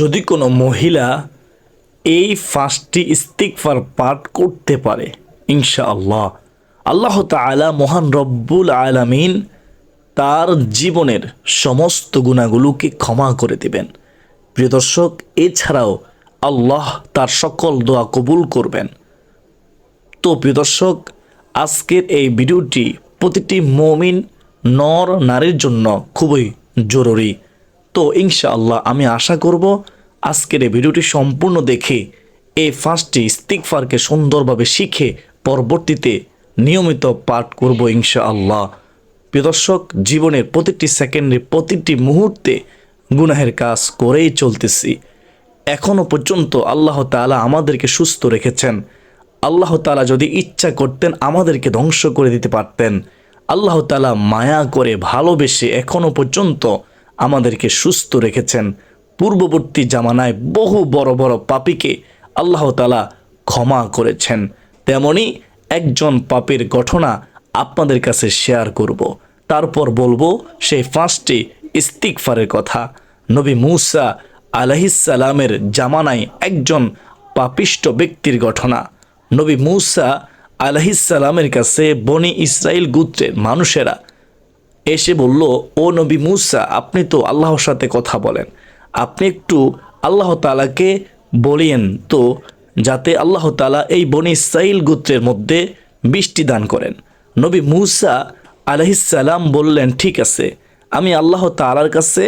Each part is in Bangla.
যদি কোনো মহিলা এই পাঁচটি ইস্তিকফার পাঠ করতে পারে, ইনশাআল্লাহ। আল্লাহ তাআলা মহান রব্বুল আলামিন তার জীবনের সমস্ত গুণাগুলোকে ক্ষমা করে দেবেন। প্রিয় দর্শক, এছাড়াও আল্লাহ তার সকল দোয়া কবুল করবেন। তো প্রিয় দর্শক, আজকের এই ভিডিওটি প্রতিটি মমিন নর নারীর জন্য খুবই জরুরি। তো ইনশাআল্লাহ আমি আশা করব আজকের এই ভিডিওটি সম্পূর্ণ দেখে এই ফার্স্টটি ইস্তিকফারকে সুন্দরভাবে শিখে পরবর্তীতে নিয়মিত পাঠ করব ইনশাআল্লাহ। প্রিয় দর্শক, জীবনের প্রতিটি সেকেন্ডে প্রতিটি মুহূর্তে গুনাহের কাজ করেই চলতেছি। এখনও পর্যন্ত আল্লাহ তাআলা আমাদেরকে সুস্থ রেখেছেন। আল্লাহ তাআলা যদি ইচ্ছা করতেন আমাদেরকে ধ্বংস করে দিতে পারতেন। আল্লাহ তাআলা মায়া করে ভালোবেসে এখনও পর্যন্ত আমাদেরকে সুস্থ রেখেছেন। পূর্ববর্তী জামানায় বহু বড় বড় পাপীকে আল্লাহ তাআলা ক্ষমা করেছেন। তেমনি একজন পাপের ঘটনা আপনাদের কাছে শেয়ার করব। তারপর বলব সেই পাঁচটি ইস্তিকফারের কথা। নবী মুসা আলহিসালামের জামানায় একজন পাপিষ্ট ব্যক্তির ঘটনা। নবী মুসা আলহিসালামের কাছে বনি ইসরায়েল গুত্রের মানুষেরা এসে বলল, ও নবী মুসা, আপনি তো আল্লাহর সাথে কথা বলেন। আপনি একটু আল্লাহ তালাকে বলিয়েন তো, যাতে আল্লাহ তালা এই বনি ইসরাইল গোত্রের মধ্যে বৃষ্টি দান করেন। নবী মুসা আলহিসাল্লাম বললেন, ঠিক আছে, আমি আল্লাহ তালার কাছে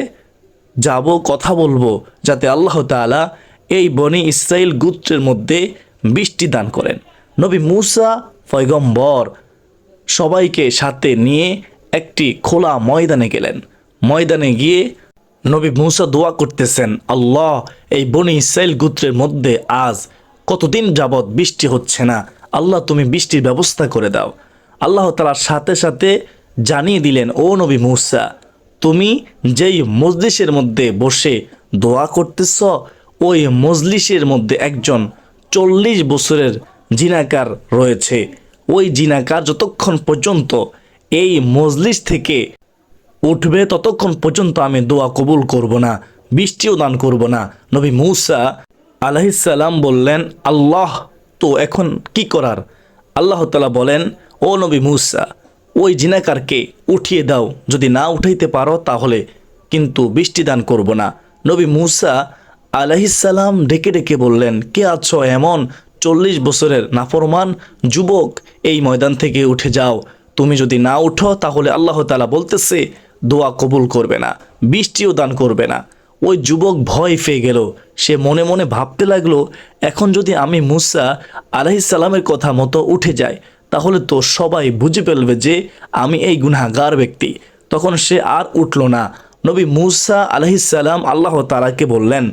যাব, কথা বলব, যাতে আল্লাহ তাআলা এই বনি ইসরাইল গোত্রের মধ্যে বৃষ্টি দান করেন। নবী মুসা পয়গম্বর সবাইকে সাথে নিয়ে একটি খোলা ময়দানে গেলেন। ময়দানে গিয়ে নবী মুসা দোয়া করতেছেন, আল্লাহ, এই বনি ইসরাইল গোত্রের মধ্যে আজ কতদিন যাবৎ বৃষ্টি হচ্ছে না? আল্লাহ, তুমি বৃষ্টির ব্যবস্থা করে দাও। আল্লাহ তালার সাথে সাথে জানিয়ে দিলেন, ও নবী মুসা, তুমি যেই মজলিসের মধ্যে বসে দোয়া করতেছ, ওই মজলিসের মধ্যে একজন চল্লিশ বছরের জিনাকার রয়েছে। ওই জিনাকার যতক্ষণ পর্যন্ত এই মজলিস থেকে উঠবে ততক্ষণ পর্যন্ত আমি দোয়া কবুল করব না, বৃষ্টিও দান করব না। নবী মৌসা আলহিসাল্লাম বললেন, আল্লাহ তো এখন কি করার? আল্লাহ তালা বলেন, ও নবী মুসা, ওই জিনাকারকে উঠিয়ে দাও, যদি না উঠাইতে পারো তাহলে কিন্তু বৃষ্টি দান করব না। নবী মুসা আলহিসাল্লাম ডেকে ডেকে বললেন, কে আছো এমন চল্লিশ বছরের নাফরমান যুবক, এই ময়দান থেকে উঠে যাও তুমি যদি না উঠো, তাহলে আল্লাহ তালা বলতেছে, দোয়া কবুল করবে না, বৃষ্টিও দান করবে না। ওই যুবক ভয় পেয়ে গেল। সে মনে মনে ভাবতে লাগল, এখন যদি আমি মুসা আলাইসাল্লামের কথা মতো উঠে যাই, তাহলে তো সবাই বুঝে ফেলবে যে আমি এই গুনাগার ব্যক্তি। তখন সে আর উঠল না। নবী মুসা আলহিসাল্লাম আল্লাহ তালাকে বললেন,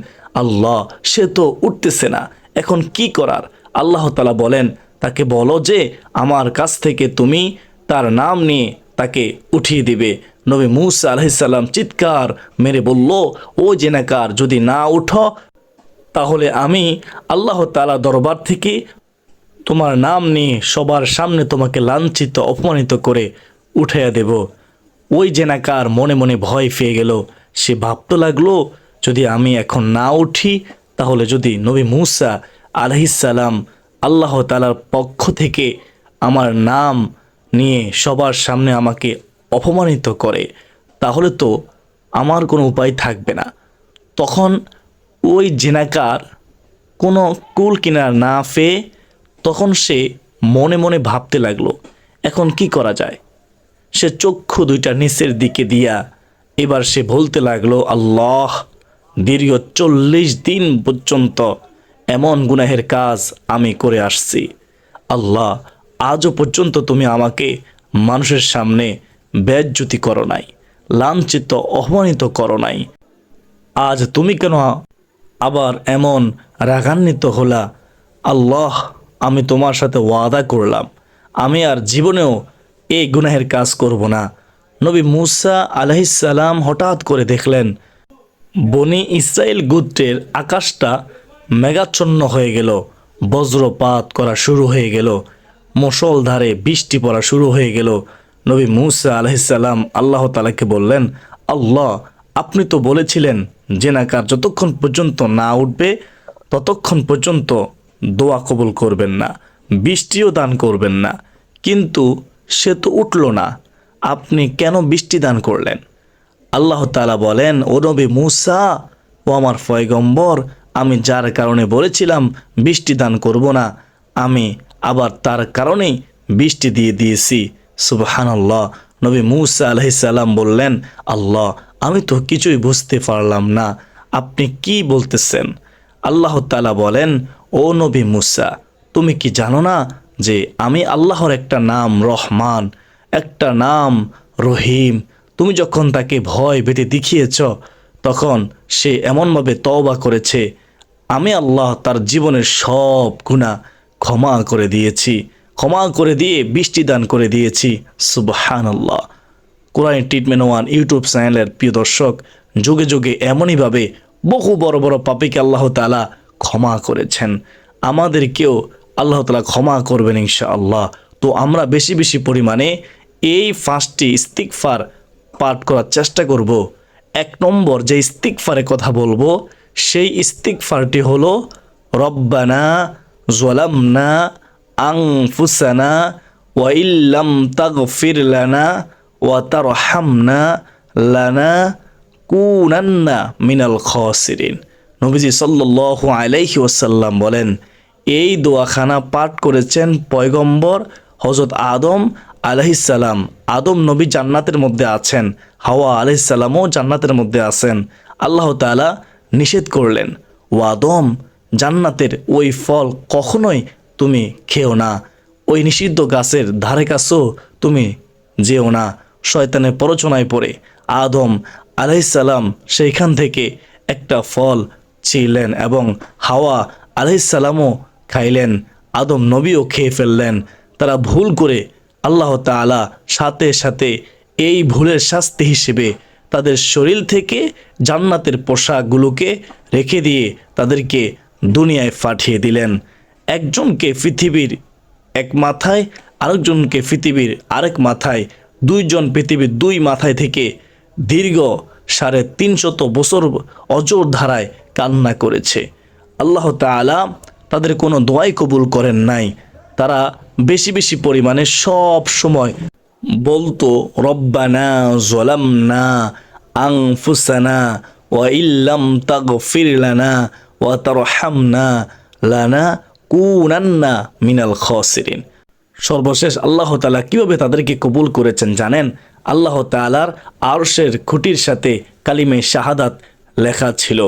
আল্লাহ, সে তো উঠতেছে না, এখন কি করার? আল্লাহ তালা বলেন, তাকে বলো যে, আমার কাছ থেকে তুমি তার নাম নিয়ে তাকে উঠিয়ে দিবে। নবী মুসা আলহিসাল্লাম চিৎকার মেরে বলল, ও জেনাকার, যদি না উঠো, তাহলে আমি আল্লাহ তালা দরবার থেকে তোমার নাম নিয়ে সবার সামনে তোমাকে লাঞ্ছিত, অপমানিত করে উঠাইয়া দেব। ওই জেনাকার মনে মনে ভয় পেয়ে গেল। সে ভাবতে লাগল, যদি আমি এখন না উঠি, তাহলে যদি নবী মুসা আলহিসাল্লাম আল্লাহ তালার পক্ষ থেকে আমার নাম নিয়ে সবার সামনে আমাকে অপমানিত করে, তাহলে তো আমার কোনো উপায় থাকবে না। তখন ওই জেনাকার কোনো কুল কিনার না পেয়ে তখন সে মনে মনে ভাবতে লাগল, এখন কি করা যায়? সে চক্ষু দুইটা নিচের দিকে দিয়া এবার সে বলতে লাগল, আল্লাহ, দীর্ঘ চল্লিশ দিন পর্যন্ত এমন গুনাহের কাজ আমি করে আসছি। আল্লাহ আজও পর্যন্ত তুমি আমাকে মানুষের সামনে বেজ্জুতি করো নাই, লাঞ্ছিত, অপমানিত করো নাই। আজ তুমি কেন আবার এমন রাগান্বিত হলা? আল্লাহ, আমি তোমার সাথে ওয়াদা করলাম। আমি আর জীবনেও এই গুনাহের কাজ করব না। নবী মুসা আলহিসাল্লাম হঠাৎ করে দেখলেন, বনি ইসরায়েল গোত্রের আকাশটা মেঘাচ্ছন্ন হয়ে গেল, বজ্রপাত করা শুরু হয়ে গেল। মুষলধারে বৃষ্টি পড়া শুরু হয়ে গেল। নবী মুসা আলহিসাল্লাম আল্লাহ তালাকে বললেন, আল্লাহ, আপনি তো বলেছিলেন জেনাকার যতক্ষণ পর্যন্ত না উঠবে, ততক্ষণ পর্যন্ত দোয়া কবুল করবেন না, বৃষ্টিও দান করবেন না। কিন্তু সে তো উঠল না। আপনি কেন বৃষ্টি দান করলেন? আল্লাহ তালা বলেন, ও নবী মুসা, ও আমার ফয়গম্বর আমি যার কারণে বলেছিলাম বৃষ্টি দান করব না, আমি আবার তার কারণেই বৃষ্টি দিয়ে দিয়েছি। সুবহানাল্লাহ। নবী মুসা আলহিসাল্লাম বললেন, আল্লাহ, আমি তো কিছুই বুঝতে পারলাম না। আপনি কি বলতেছেন? আল্লাহ তালা বলেন, ও নবী মুসা, তুমি কি জানো না যে আমি আল্লাহর একটা নাম রহমান, একটা নাম রহিম? তুমি যখন তাকে ভয় বেটে দেখিয়েছ, তখন সে এমনভাবে তওবা করেছে, আমি আল্লাহ তার জীবনের সব গুণা ক্ষমা করে দিয়েছি, ক্ষমা করে দিয়ে বৃষ্টি দান করে দিয়েছি। সুবহান আল্লাহ কোরআন ট্রিটমেন্ট ওয়ান ইউটিউব চ্যানেলের প্রিয় দর্শক, যুগে যুগে এমনইভাবে বহু বড় বড় পাপিকে আল্লাহ তালা ক্ষমা করেছেন। আমাদেরকেও আল্লাহ তালা ক্ষমা করবেন ইনশা আল্লাহ তো আমরা বেশি বেশি পরিমাণে এই পাঁচটি ইস্তিকফার পাঠ করার চেষ্টা করব। এক নম্বর যে ইস্তিকফারে কথা বলব, সেই ইস্তিকফারটি হলো, রব্বানা জলামনা আংফুসানা ওয়া ইল্লাম তাগফির লানা ওয়া তারহামনা লানা কুনান্না মিনাল খসিরিন নবীজি সাল্লাল্লাহু আলাইহি ওয়াসাল্লাম বলেন, এই দোয়াখানা পাঠ করেছেন পয়গম্বর হজরত আদম আলহিসাল্লাম আদম নবী জান্নাতের মধ্যে আছেন, হাওয়া আলহিসাল্লামও জান্নাতের মধ্যে আছেন। আল্লাহ তাআলা নিষেধ করলেন, ও আদম জান্নাতের ওই ফল কখনোই তুমি খেও না। ওই নিষিদ্ধ গাছের ধারে কাছেও তুমি যেও না। শয়তানের প্ররোচনায় পড়ে আদম আলাইসাল্লাম সেইখান থেকে একটা ফল ছিলেন এবং হাওয়া আলাইসাল্লামও খাইলেন। আদম নবীও খেয়ে ফেললেন। তারা ভুল করে আল্লাহ তাআলা সাথে সাথে এই ভুলের শাস্তি হিসেবে তাদের শরীর থেকে জান্নাতের পোশাকগুলোকে রেখে দিয়ে তাদেরকে দুনিয়ায় পাঠিয়ে দিলেন। একজনকে পৃথিবীর এক মাথায়, আরেকজনকে পৃথিবীর আরেক মাথায়, দুইজন পৃথিবীর দুই মাথায় থেকে দীর্ঘ সাড়ে তিনশত বছর অজর ধারায় কান্না করেছে। আল্লাহ তাআলা তাদের কোনো দোয়াই কবুল করেন নাই। তারা বেশি বেশি পরিমাণে সব সময় বলতো, রব্বানা জলামনা আংফুসানা ওয়া ইল্লাম তাগফির লানা ওয়া তারহামনা লানা কুনান্না মিনাল খসিরিন সর্বশেষ আল্লাহ তালা কীভাবে তাদেরকে কবুল করেছেন জানেন? আল্লাহ তাআলার আরশের খুঁটির সাথে কালিমে শাহাদাত লেখা ছিল।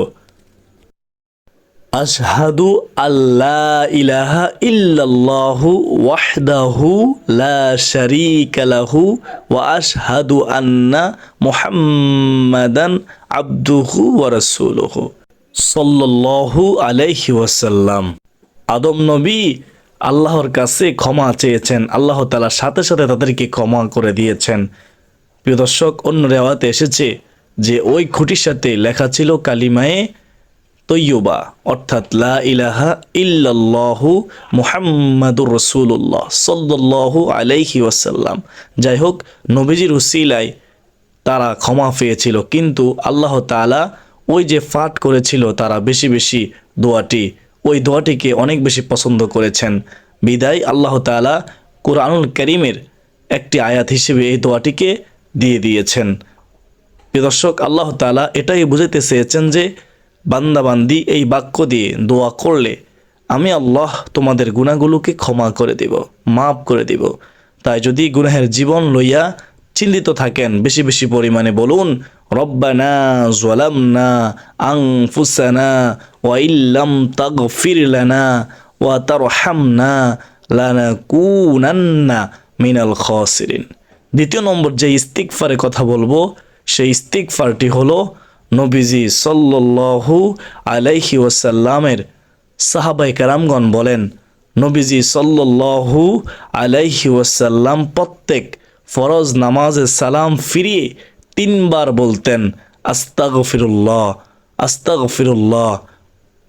আশহাদু আল্লাহ ইলাহা ইল্লাল্লাহু ওয়াহদাহু লা শারীকা ওয়া আশহাদু আন্না মুহাম্মাদান আবদুহু ওয়া রাসূলুহু। সাল্লাল্লাহু আলাইহি ওয়াসাল্লাম। আদম নবী আল্লাহর কাছে ক্ষমা চেয়েছেন। আল্লাহ তাআলা সাথে সাথে তাদেরকে ক্ষমা করে দিয়েছেন। প্রিয় দর্শক, অন্য রেওয়াতে এসেছে যে ওই খুঁটির সাথে লেখা ছিল কালিমায়ে তৈয়বা, অর্থাৎ লা ইলাহা ইল্লাল্লাহু মুহাম্মাদুর রসুল্লাহ সাল্লাল্লাহু আলাইহি ওয়াসাল্লাম। যাই হোক, নবীজির উসিলায় তারা ক্ষমা পেয়েছিল, কিন্তু আল্লাহ তাআলা ওই যে ফাট করেছিল তারা বেশি বেশি দোয়াটি, ওই দোয়াটিকে অনেক বেশি পছন্দ করেছেন। বিদায়, আল্লাহ তাআলা কোরআনুল করিমের একটি আয়াত হিসেবে এই দোয়াটিকে দিয়ে দিয়েছেন। দর্শক, আল্লাহ তাআলা এটাই বুঝাতে চেয়েছেন যে, বান্দাবান্দি এই বাক্য দিয়ে দোয়া করলে আমি আল্লাহ তোমাদের গুণাগুলোকে ক্ষমা করে দেব, মাফ করে দেব। তাই যদি গুনাহের জীবন লইয়া চিন্তিত থাকেন, বেশি বেশি পরিমাণে বলুন রব্বানা জলামনা আংফুসানা ওয়া ইল্লাম তাগফির লানা ওয়া তারহামনা লানাকুনান্না মিনাল খসিরিন। দ্বিতীয় নম্বর যে ইস্তিকফারে কথা বলব, সেই ইস্তিকফারটি হলো নবীজি সাল্লাল্লাহু আলাইহি ওয়াসাল্লামের সাহাবাই কারামগণ বলেন, নবীজি সাল্লাল্লাহু আলাইহি ওয়াসাল্লাম প্রত্যেক ফরজ নামাজে সালাম ফিরিয়ে তিনবার বলতেন, আস্তাগফিরুল্লাহ আস্তাগফিরুল্লাহ।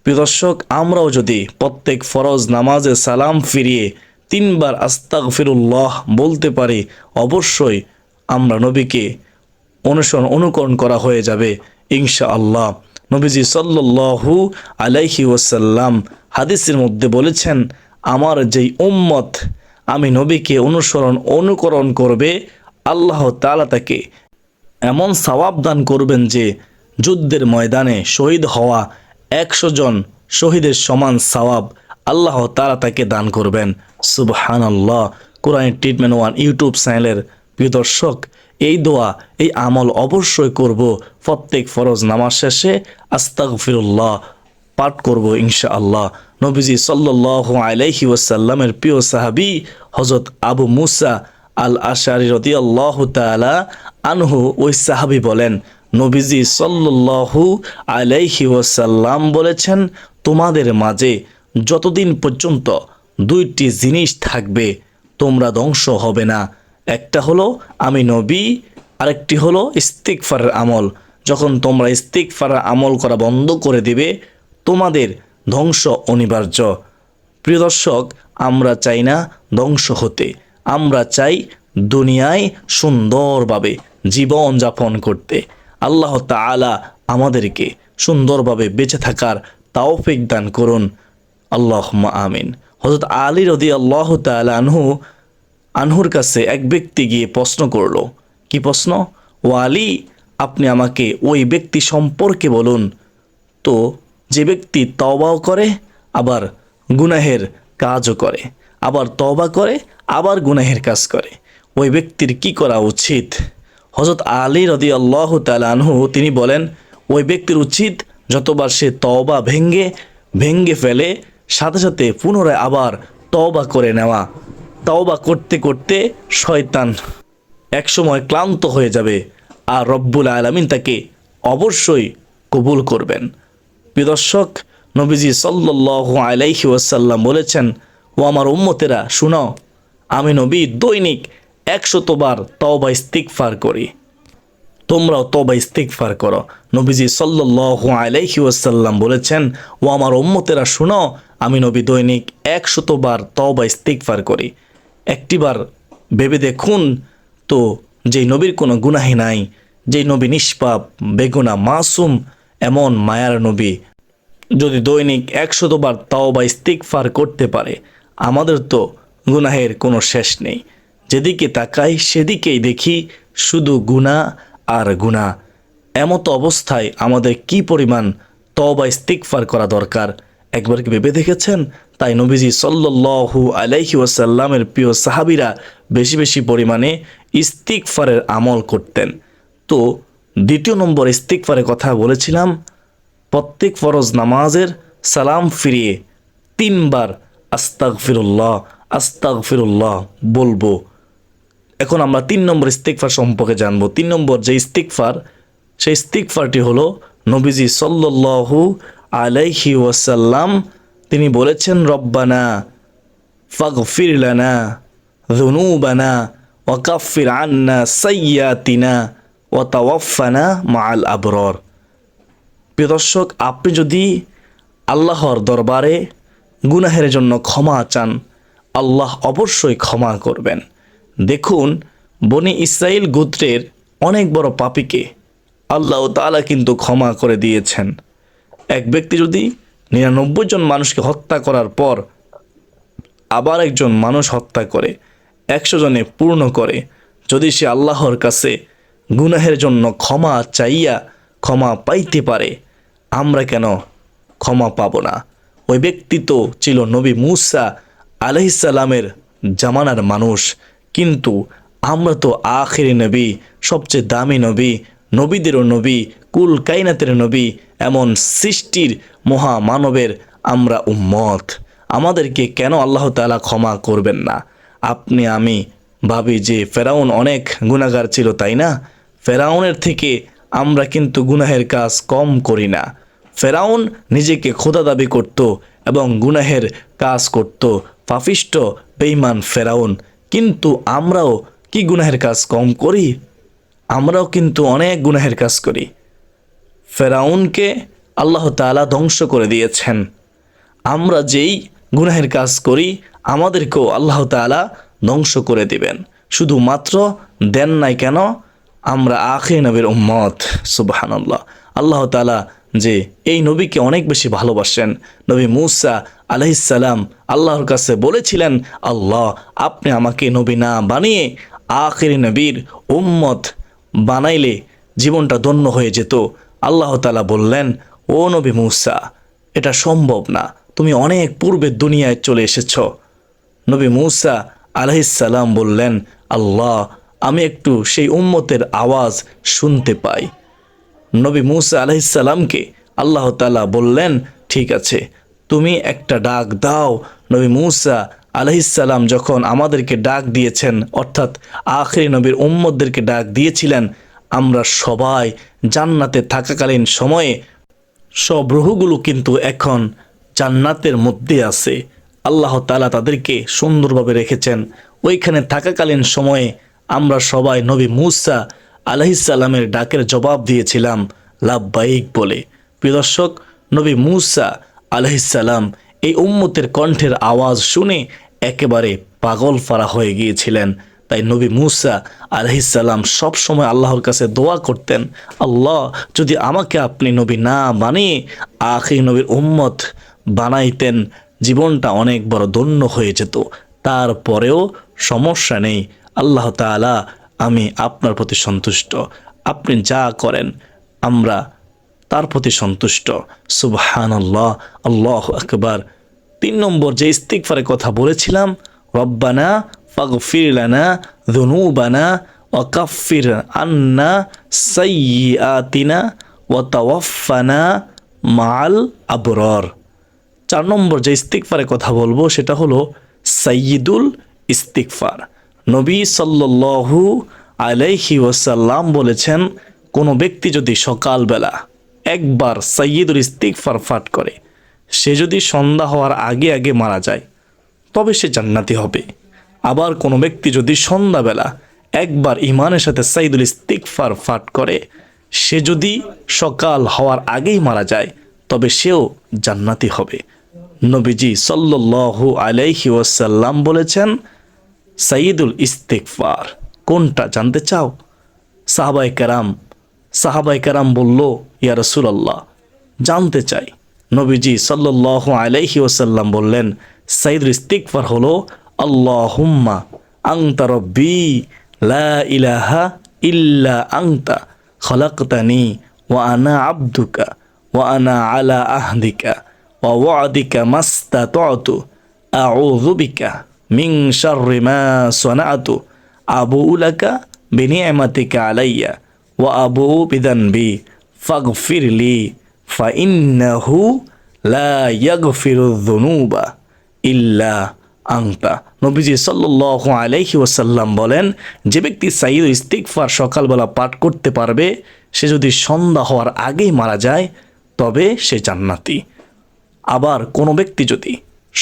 দর্শক, আমরাও যদি প্রত্যেক ফরজ নামাজে সালাম ফিরিয়ে তিনবার আস্তাগফিরুল্লাহ বলতে পারি, অবশ্যই আমরা নবীকে অনুসরণ, অনুকরণ করা হয়ে যাবে ইনশা আল্লাহ নবীজি সাল্লু আলাইহি ওয়াসাল্লাম হাদিসের মধ্যে বলেছেন, আমার যেই উম্মত আমি নবীকে অনুসরণ, অনুকরণ করবে, আল্লাহ তাআলা তাকে এমন সওয়াব দান করবেন যে যুদ্ধের ময়দানে শহীদ হওয়া একশো জন শহীদের সমান সওয়াব আল্লাহ তারা তাকে দান করবেন। সুবহান আল্লাহ কোরআন ট্রিটমেন্ট ওয়ান ইউটিউব চ্যানেলের প্রিয় দর্শক, এই দোয়া, এই আমল অবশ্যই করব। প্রত্যেক ফরজ নামাজ শেষে আস্তাগফিরুল্লাহ পাঠ করব ইনশা আল্লাহ নবীজি সাল্লাহ আলাইহি ওয়াসাল্লামের প্রিয় সাহাবি হজরত আবু মুসা আল আশারি রদি আল্লাহ তালা আনহু ওই সাহাবি বলেন, নবীজি সাল্লু আলাইহি ওয়াসাল্লাম বলেছেন, তোমাদের মাঝে যতদিন পর্যন্ত দুইটি জিনিস থাকবে, তোমরা ধ্বংস হবে না। একটা হলো, আমি নবী, আরেকটি হলো ইস্তিকফারের আমল। যখন তোমরা ইস্তিকফারের আমল করা বন্ধ করে দিবে, তোমাদের ধ্বংস অনিবার্য। প্রিয় দর্শক, আমরা চাই না ধ্বংস হতে। আমরা চাই দুনিয়ায় সুন্দরভাবে জীবন যাপন করতে। আল্লাহ তাআলা আমাদেরকে সুন্দরভাবে বেঁচে থাকার তাওফিক দান করুন। আল্লাহ আমিন। হজরত আলী রদি আল্লাহ আনহু, আনহুর কাছে এক ব্যক্তি গিয়ে প্রশ্ন করল, কি প্রশ্ন? ও আলী, আপনি আমাকে ওই ব্যক্তি সম্পর্কে বলুন। তো, যে ব্যক্তি তওবাও করে, আবার গুনাহের কাজও করে, আবার তওবা করে, আবার গুনাহের কাজ করে। ওই ব্যক্তির কি করা উচিত? হজরত আলী রদি আল্লাহ তালানহু তিনি বলেন, ওই ব্যক্তির উচিত যতবার সে তওবা ভেঙ্গে ভেঙ্গে ফেলে, সাথে সাথে পুনরায় আবার তওবা করে নেওয়া। তওবা করতে করতে শয়তান একসময় ক্লান্ত হয়ে যাবে আর রব্বুল আলমিন তাকে অবশ্যই কবুল করবেন। প্রিয় দর্শক, নবীজি সাল্লাহ আলাইহি ওয়াসাল্লাম বলেছেন, ও আমার উম্মতেরা, শুনো, আমি নবী দৈনিক একশতবার তওবা ইস্তিকফার করি। তোমরাও তবা ইস্তিকফার করো। নবীজি সাল্লাহ আলাইহি ওয়াসাল্লাম বলেছেন ও আমার উম্মতেরা শুনো, আমি নবী দৈনিক একশতবার তবা ইস্তিকফার করি। একটিবার ভেবে দেখুন তো, যেই নবীর কোনো গুনাহি নাই, যেই নবী নিষ্পাপ, বেগুনা, মাসুম, এমন মায়ার নবী। যদি দৈনিক একশতবার তাও বা ইস্তিকফার করতে পারে, আমাদের তো গুনাহের কোনো শেষ নেই। যেদিকে তাকাই সেদিকেই দেখি শুধু গুণা আর গুণা। এমত অবস্থায় আমাদের কি পরিমাণ তবা ইস্তিকফার করা দরকার? একবার কি ভেবে দেখেছেন? তাই নবীজি সাল্লু আলাইহি ওয়াসাল্লামের প্রিয় সাহাবিরা বেশি বেশি পরিমাণে ইস্তিকফারের আমল করতেন। তো দ্বিতীয় নম্বর ইস্তিকফারের কথা বলেছিলাম, প্রত্যেক ফরজ নামাজের সালাম ফিরিয়ে তিনবার আস্তাক ফিরুল্লাহ আস্তাক ফিরুল্লাহ বলব। এখন আমরা তিন নম্বর ইস্তিকফার সম্পর্কে জানব। তিন নম্বর যে ইস্তিকফার সেই ইস্তিকফারটি হলো নবীজি সাল্লু আলাইহি ওয়াসাল্লাম, তিনি বলেছেন, রব্বানা ফাগফির লানা যুনুবানা ওয়াকাফির আন্না সাইয়াতিনা ওয়া তাওয়াফানা মাআল আবরর। প্রিয় আপনি যদি আল্লাহর দরবারে গুনাহের জন্য ক্ষমা চান, আল্লাহ অবশ্যই ক্ষমা করবেন। দেখুন, বনি ইসরায়েল গোত্রের অনেক বড় পাপিকে আল্লাহ তালা কিন্তু ক্ষমা করে দিয়েছেন। এক ব্যক্তি যদি নিরানব্বই জন মানুষকে হত্যা করার পর আবার একজন মানুষ হত্যা করে, একশো জনে পূর্ণ করে, যদি সে আল্লাহর কাছে গুনাহের জন্য ক্ষমা চাইয়া ক্ষমা পাইতে পারে, আমরা কেন ক্ষমা পাব না? ওই ব্যক্তি তো ছিল নবী মুসা আলহিসাল্লামের জামানার মানুষ। কিন্তু আমরা তো আখেরি নবী, সবচেয়ে দামি নবী, নবীদেরও নবী, কুল কাইনাতের নবী, এমন সৃষ্টির মহামানবের আমরা উম্মত। আমাদেরকে কেন আল্লাহ তাআলা ক্ষমা করবেন না? আপনি, আমি ভাবি যে ফেরাউন অনেক গুণাগার ছিল, তাই না? ফেরাউনের থেকে আমরা কিন্তু গুনাহের কাজ কম করি না। ফেরাউন নিজেকে খোদা দাবি করত এবং গুনাহের কাজ করত। পাপিষ্ট বেইমান ফেরাউন কিন্তু আমরাও কি গুনাহের কাজ কম করি? আমরাও কিন্তু অনেক গুনাহের কাজ করি। ফেরাউনকে আল্লাহ তাআলা ধ্বংস করে দিয়েছেন। আমরা যেই গুনাহের কাজ করি, আমাদেরকেও আল্লাহ তাআলা ধ্বংস করে দিবেন। শুধুমাত্র দেন নাই কেন? আমরা আখে নবীর উম্মত সুবাহান আল্লাহ তালা যে এই নবীকে অনেক বেশি ভালোবাসেন। নবী মুসা আলহিসাল্লাম আল্লাহর কাছে বলেছিলেন, আল্লাহ, আপনি আমাকে নবী না বানিয়ে আখিরি নবীর উম্মত বানাইলে জীবনটা ধন্য হয়ে যেত। আল্লাহ তালা বললেন, ও নবী মুসা, এটা সম্ভব না। তুমি অনেক পূর্বের দুনিয়ায় চলে এসেছ। নবী মুসা আলহিসাল্লাম বললেন, আল্লাহ, আমি একটু সেই উম্মতের আওয়াজ শুনতে পাই। নবী মুসা আলাইসাল্লামকে আল্লাহ তালা বললেন, ঠিক আছে, তুমি একটা ডাক দাও। নবী মুসা আলহিসাল্লাম যখন আমাদেরকে ডাক দিয়েছেন, অর্থাৎ আখরি নবীর উম্মদদেরকে ডাক দিয়েছিলেন, আমরা সবাই জান্নাতে থাকাকালীন সময়ে সব রুহুগুলো কিন্তু এখন জান্নাতের মধ্যে আছে। আল্লাহ তালা তাদেরকে সুন্দরভাবে রেখেছেন। ওইখানে থাকাকালীন সময়ে আমরা সবাই নবী মুসা আলহিসাল্লামের ডাকের জবাব দিয়েছিলাম লাভবাহিক বলে। প্রিয় দর্শক, নবী মুসা আলহিসাল্লাম এই উম্মতের কণ্ঠের আওয়াজ শুনে একেবারে পাগল ফারা হয়ে গিয়েছিলেন। তাই নবী মুসা আলহিসাল্লাম সবসময় আল্লাহর কাছে দোয়া করতেন, আল্লাহ, যদি আমাকে আপনি নবী না বানিয়ে আখি নবীর উম্মত বানাইতেন, জীবনটা অনেক বড় ধন্য হয়ে যেত। তারপরেও সমস্যা নেই। আল্লাহ তাআলা আমি আপনার প্রতি সন্তুষ্ট। আপনি যা করেন, আমরা তার প্রতি সন্তুষ্ট। সুবহান আল্লাহ আল্লাহ আকবার। তিন নম্বর যে ইস্তিকফারের কথা বলেছিলাম, রব্বানা ফাগফির লানা যুনুবানা ওয়াকাফির আন্না সাইয়্যাতিনা ওয়া তাওয়াফানা মাল আবরর। চার নম্বর যে ইস্তিকফারের কথা বলব, সেটা হলো সাইয়িদুল ইস্তিকফার নবী সাল্লাল্লাহু আলাইহি ওয়াসাল্লাম বলেছেন, কোনো ব্যক্তি যদি সকালবেলা একবার সাইয়িদুল ইস্তিকফার পাঠ করে, সে যদি সন্ধ্যা হওয়ার আগে আগে মারা যায়, তবে সে জান্নাতি হবে। আবার কোনো ব্যক্তি যদি সন্ধ্যাবেলা একবার ইমানের সাথে সাইদুল ইস্তিকফার পাঠ করে, সে যদি সকাল হওয়ার আগেই মারা যায়, তবে সেও জান্নাতি হবে। নবীজি সাল্লাল্লাহু আলাইহি ওয়াসাল্লাম বলেছেন সাইদুল ইস্তিকফার কোনটা জানতে চাও সাহাবাই কারাম সাহাবাই কারাম বলল ইয়া রসুলাল্লাহ জানতে চাই নবীজি সাল্লাল্লাহু আলাইহি ওয়াসাল্লাম বললেন সাইদুল ইস্তিকফার হলো আল্লাহুম্মা আংতা রব্বি লা ইলাহা ইল্লা আংতা খলাকতানি ওয়া আনা আব্দুকা ওয়া আনা আলা আহদিকা ওয়া ওয়াদিকা মাস্তাতু আউযু বিকা মা সানাতু আবু লাকা বিনি'মাতিকা আলাইয়া, ওয়া আবু বিদানবি ফাগফির লি ফাইন্নাহু লা ইয়াগফিরু যুনুবা ইল্লা আংতা নবীজি সাল্লাল্লাহু আলাইহি ওয়াসাল্লাম বলেন, যে ব্যক্তি সাইদ ইস্তিগফার সকালবেলা পাঠ করতে পারবে, সে যদি সন্ধ্যা হওয়ার আগেই মারা যায়, তবে সে জান্নাতি। আবার কোনো ব্যক্তি যদি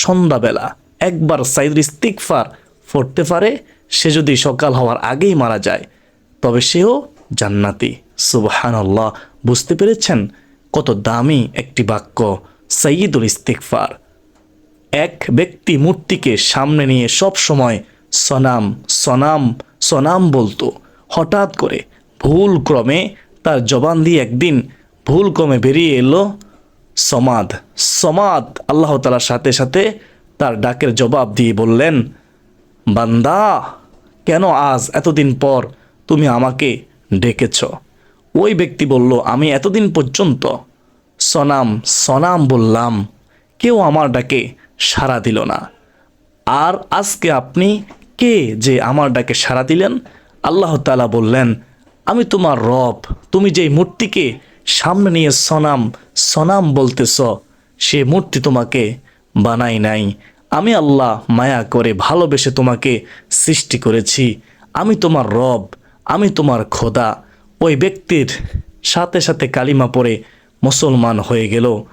সন্ধ্যাবেলা একবার সাইদুল ইস্তিকফার পড়তে পারে, সে যদি সকাল হওয়ার আগেই মারা যায়, তবে সেও জান্নাতি। সুবহানাল্লাহ। বুঝতে পেরেছেন কত দামি একটি বাক্য সাইয়দুল ইস্তিকফার এক ব্যক্তি মূর্তিকে সামনে নিয়ে সব সময় সনাম সনাম সনাম বলতো। হঠাৎ করে ভুল ক্রমে তার জবান দিয়ে একদিন ভুল ক্রমে বেরিয়ে এলো সমাদ। সমাদ আল্লাহ তালার সাথে সাথে তার ডাকের জবাব দিয়ে বললেন, বান্দা, কেন আজ এতদিন পর তুমি আমাকে ডেকেছ? ওই ব্যক্তি বলল, আমি এতদিন পর্যন্ত সনাম সনাম বললাম, কেউ আমার ডাকে সাড়া দিল না। আর আজকে আপনি কে যে আমার ডাকে সাড়া দিলেন? আল্লাহ তালা বললেন, আমি তোমার রব, তুমি যেই মূর্তিকে সামনে নিয়ে সনাম সনাম বলতেছ, সে মূর্তি তোমাকে বানাই নাই। আমি আল্লাহ মায়া করে ভালোবেসে তোমাকে সৃষ্টি করেছি। আমি তোমার রব, আমি তোমার খোদা। ওই ব্যক্তির সাথে সাথে কালিমা পড়ে মুসলমান হয়ে গেল।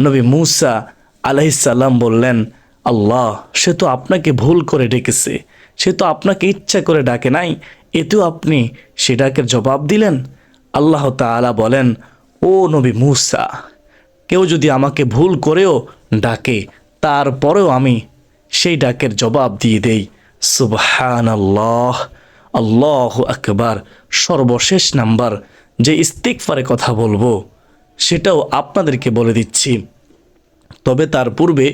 নবী মুসা আলাইসাল্লাম বললেন, আল্লাহ, সে তো আপনাকে ভুল করে ডেকেছে। সে তো আপনাকে ইচ্ছা করে ডাকে নাই। এতেও আপনি সে ডাকের জবাব দিলেন? আল্লাহ তাআলা বলেন, ও নবী মুসা, কেউ যদি আমাকে ভুল করেও ডাকে তারপরেও আমি সেই ডাকের জবাব দিয়ে দেই সুবহান আল্লাহ আল্লাহ আকবার, সর্বশেষ নাম্বার যে ইস্তিকফারে কথা বলব, সেটাও আপনাদেরকে বলে দিচ্ছি। তবে তার পূর্বে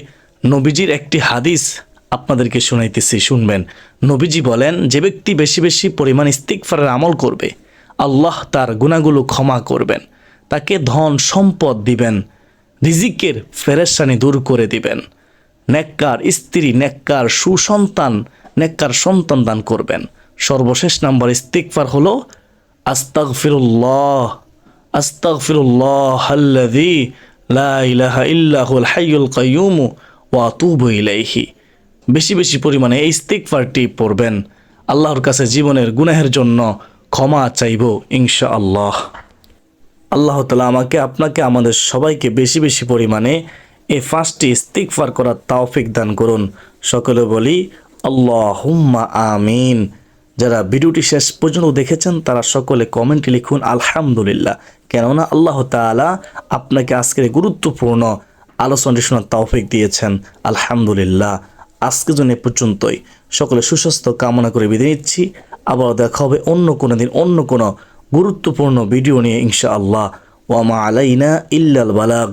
নবীজির একটি হাদিস আপনাদেরকে শুনাইতেছি, শুনবেন। নবীজি বলেন, যে ব্যক্তি বেশি বেশি পরিমাণ ইস্তিকফারের আমল করবে, আল্লাহ তার গুণাগুলো ক্ষমা করবেন। তাকে ধন সম্পদ দিবেন, রিজিকের ফেরেশানি দূর করে দিবেন। নেককার স্ত্রী, নেককার সুসন্তান, নেককার সন্তান দান করবেন। সর্বশেষ নাম্বার ইস্তিকফার হলো, আস্তাগফিরুল্লাহ আস্তাগফিরুল্লাহ আল্লাযী লা ইলাহা ইল্লা হুয়াল হাইয়ুল কাইয়্যুম ওয়া আতুবু ইলাইহি। বেশি বেশি পরিমাণে এই ইস্তিগফারটি পড়বেন। আল্লাহর কাছে জীবনের গুনাহের জন্য ক্ষমা চাইব ইনশাআল্লাহ। আল্লাহ তালা আমাকে, আপনাকে, আমাদের সবাইকে বেশি বেশি পরিমাণে এই ফার্স্টটি ইস্তিকফার করার তাওফিক দান করুন। সকলে বলি আল্লাহ হুম্মা আমিন। যারা ভিডিওটি শেষ পর্যন্ত দেখেছেন, তারা সকলে কমেন্টে লিখুন, আলহামদুলিল্লাহ। কেননা আল্লাহ তাআলা আপনাকে আজকের গুরুত্বপূর্ণ আলোচনাটি শোনার তাওফিক দিয়েছেন। আলহামদুলিল্লাহ। আজকের জন্য পর্যন্তই। সকলে সুস্বাস্থ্য কামনা করে বিদায় নিচ্ছি। আবার দেখা হবে অন্য কোনো দিন অন্য কোনো গুরুত্বপূর্ণ ভিডিও নিয়ে, ইনশাআল্লাহ। ওয়ামা আলাইনা ইল্লাল বালাগ।